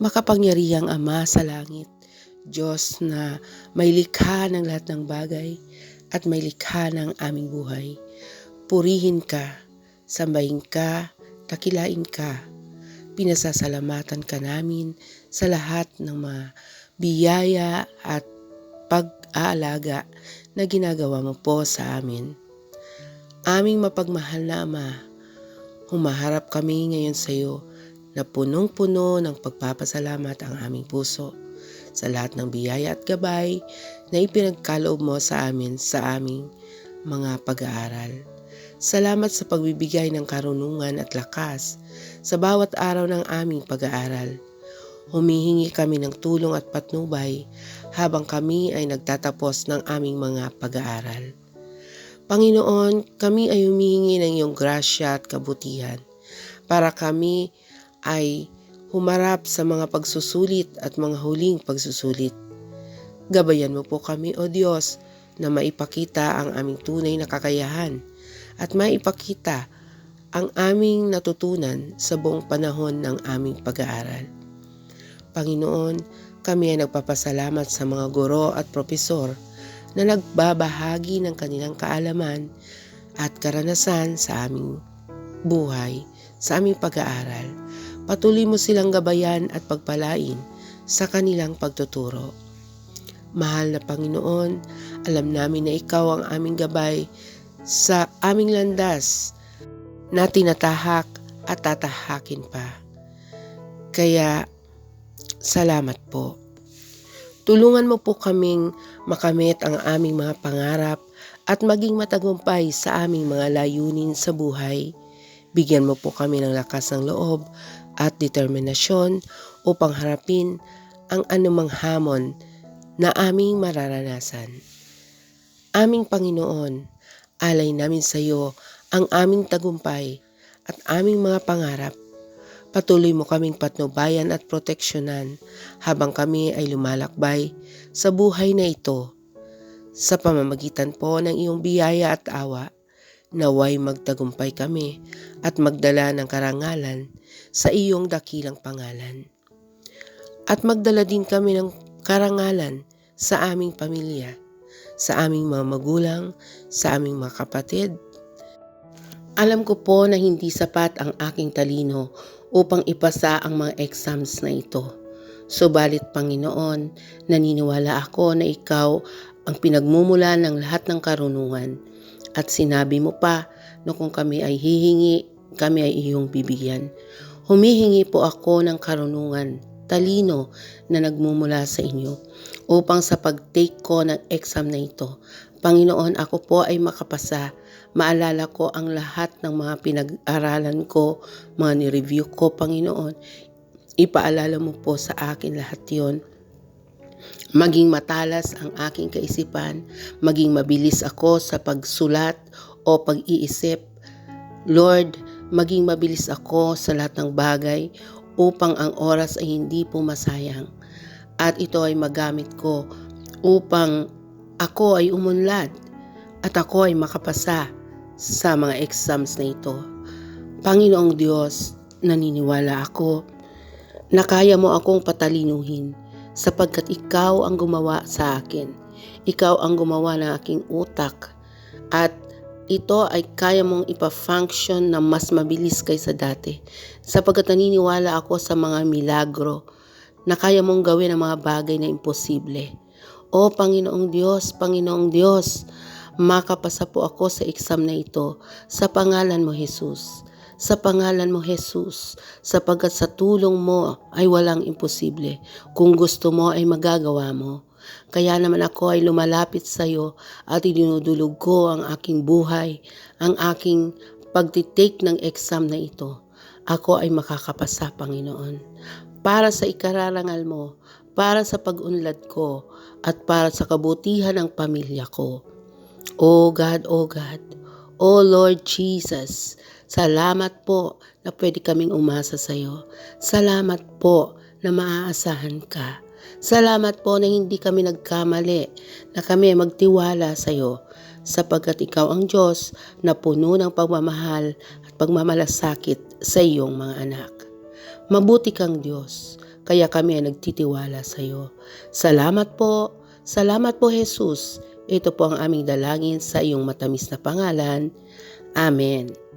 Makapangyarihang Ama sa langit, Diyos na may likha ng lahat ng bagay at may likha ng aming buhay. Purihin ka, sambahin ka, takilain ka. Pinasasalamatan ka namin sa lahat ng mga biyaya at pag-aalaga na ginagawa mo po sa amin. Aming mapagmahal na Ama, humaharap kami ngayon sa iyo na punong-puno ng pagpapasalamat ang aming puso sa lahat ng biyaya at gabay na ipinagkaloob mo sa amin sa aming mga pag-aaral. Salamat sa pagbibigay ng karunungan at lakas sa bawat araw ng aming pag-aaral. Humihingi kami ng tulong at patnubay habang kami ay nagtatapos ng aming mga pag-aaral. Panginoon, kami ay humihingi ng iyong grasya at kabutihan para kami ay humarap sa mga pagsusulit at mga huling pagsusulit. Gabayan mo po kami, O Diyos, na maipakita ang aming tunay na kakayahan at maipakita ang aming natutunan sa buong panahon ng aming pag-aaral. Panginoon, kami ay nagpapasalamat sa mga guro at propesor na nagbabahagi ng kanilang kaalaman at karanasan sa aming buhay, sa aming pag-aaral Patuloy mo silang gabayan at pagpalain sa kanilang pagtuturo. Mahal na Panginoon, alam namin na Ikaw ang aming gabay sa aming landas na tinatahak at tatahakin pa. Kaya, salamat po. Tulungan mo po kaming makamit ang aming mga pangarap at maging matagumpay sa aming mga layunin sa buhay. Bigyan mo po kami ng lakas ng loob at determinasyon upang harapin ang anumang hamon na aming mararanasan. Aming Panginoon, alay namin sa iyo ang aming tagumpay at aming mga pangarap. Patuloy mo kaming patnubayan at proteksyonan habang kami ay lumalakbay sa buhay na ito. Sa pamamagitan po ng iyong biyaya at awa, naway magtagumpay kami at magdala ng karangalan sa iyong dakilang pangalan. At magdala din kami ng karangalan sa aming pamilya, sa aming mga magulang, sa aming mga kapatid. Alam ko po na hindi sapat ang aking talino upang ipasa ang mga exams na ito. Subalit Panginoon, naniniwala ako na ikaw ang pinagmumula ng lahat ng karunungan. At sinabi mo pa na kung kami ay hihingi, kami ay iyong bibigyan. Humihingi po ako ng karunungan, talino na nagmumula sa inyo upang sa pag-take ko ng exam na ito, Panginoon, ako po ay makapasa. Maalala ko ang lahat ng mga pinag-aralan ko, mga ni-review ko, Panginoon. Ipaalala mo po sa akin lahat yon maging matalas ang aking kaisipan, maging mabilis ako sa pagsulat o pag-iisip. Lord, maging mabilis ako sa lahat ng bagay upang ang oras ay hindi po masayang. At ito ay magamit ko upang ako ay umunlad at ako ay makapasa sa mga exams na ito. Panginoong Diyos, naniniwala ako na kaya mo akong patalinuhin sapagkat ikaw ang gumawa sa akin. Ikaw ang gumawa ng aking utak at ito ay kaya mong ipa-function na mas mabilis kaysa dati sapagkat naniniwala ako sa mga milagro na kaya mong gawin ang mga bagay na imposible. O Panginoong Diyos, Panginoong Diyos, makapasa po ako sa exam na ito sa pangalan mo Jesus. Sa pangalan mo Jesus, sapagkat sa tulong mo ay walang imposible. Kung gusto mo ay magagawa mo. Kaya naman ako ay lumalapit sa iyo at idinudulog ko ang aking buhay, ang aking pagtitake ng exam na ito. Ako ay makakapasa, Panginoon. Para sa ikararangal mo, para sa pag-unlad ko, at para sa kabutihan ng pamilya ko. O God, O God, O Lord Jesus, salamat po na pwede kaming umasa sa iyo. Salamat po na maaasahan ka. Salamat po na hindi kami nagkamali, na kami magtiwala sa iyo, sapagkat ikaw ang Diyos na puno ng pagmamahal at pagmamalasakit sa iyong mga anak. Mabuti kang Diyos, kaya kami ay nagtitiwala sa iyo. Salamat po. Salamat po Jesus. Ito po ang aming dalangin sa iyong matamis na pangalan. Amen.